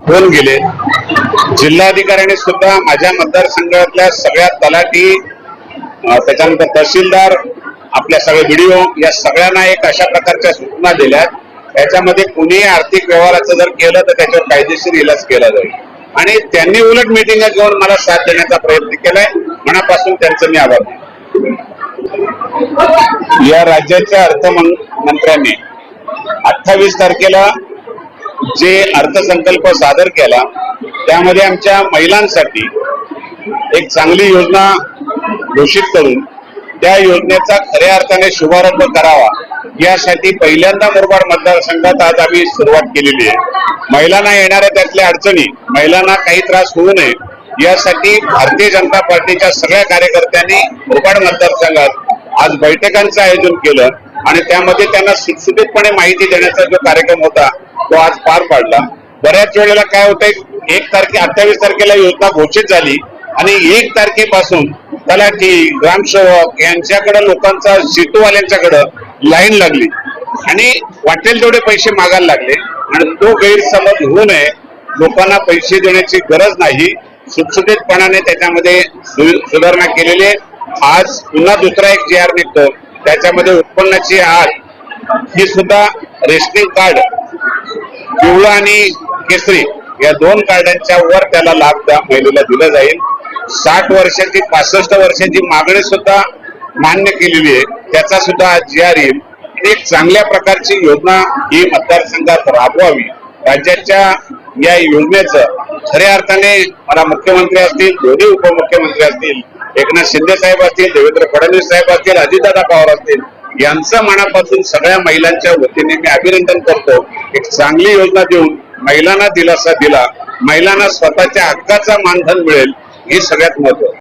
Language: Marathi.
होऊन गेले. जिल्हाधिकाऱ्यांनी सुद्धा माझ्या मतदारसंघातल्या सगळ्या तलाठी त्याच्यानंतर तहसीलदार आपल्या सगळे व्हिडिओ या सगळ्यांना एक अशा प्रकारच्या सूचना दिल्यात. याच्यामध्ये कुणीही आर्थिक व्यवहाराचं जर केलं तर त्याच्यावर कायदेशीर इलाज केला जाईल. आणि त्यांनी उलट मिटिंग घेऊन मला साथ देण्याचा प्रयत्न केलाय. मनापासून त्यांचं मी आभार या राज्याच्या अर्थमंत्र्यांनी अठ्ठावीस तारखेला जे अर्थसंकल्प सादर केला त्यामध्ये आमच्या महिलांसाठी एक चांगली योजना घोषित करून त्या योजनेचा खऱ्या अर्थाने शुभारंभ करावा यासाठी पहिल्यांदा मुरबाड मतदारसंघात आज आम्ही सुरुवात केलेली आहे. महिलांना येणाऱ्या त्यातल्या अडचणी महिलांना काही त्रास होऊ नये यासाठी भारतीय जनता पार्टीच्या सगळ्या कार्यकर्त्यांनी मुरबाड मतदारसंघात आज बैठकांचं आयोजन केलं. आणि त्यामध्ये त्यांना सुटसुटीतपणे माहिती देण्याचा जो कार्यक्रम होता तो आज पार पाडला. बऱ्याच वेळेला काय होतंय एक तारखे अठ्ठावीस तारखेला योजना घोषित झाली आणि एक तारखेपासून तलाठी ग्रामसेवक यांच्याकडे लोकांचा सेतूवाल्यांच्याकडं लाईन लागली. आणि वाटेल तेवढे पैसे मागायला लागले. आणि तो गैरसमज होऊ नये लोकांना पैसे देण्याची गरज नाही. सुटसुटीतपणाने त्याच्यामध्ये सु- सुधारणा केलेली आहे. आज पुन्हा दुसरा एक जी आर निघतो. त्याच्यामध्ये उत्पन्नाची आठ ही सुद्धा रेशनिंग कार्ड पिवळं आणि केसरी या दोन कार्डांच्या वर त्याला लाभ त्या महिलेला दिला जाईल. साठ वर्षाची पासष्ट वर्षाची मागणी सुद्धा मान्य केलेली आहे. त्याचा सुद्धा आज जी आर येईल एक चांगल्या प्रकारची योजना ही मतदारसंघात राबवावी. राज्याच्या या योजनेचं खऱ्या अर्थाने मला मुख्यमंत्री असतील दोन्ही उपमुख्यमंत्री असतील एकनाथ शिंदे साहेब असतील देवेंद्र फडणवीस साहेब असतील अजितदादा पवार असतील यांचं मनापासून सगळ्या महिलांच्या वतीने मी अभिनंदन करतो. एक चांगली योजना देऊन महिलांना दिलासा दिला महिलांना स्वतःच्या हक्काचा मानधन मिळेल हे सगळ्यात महत्त्व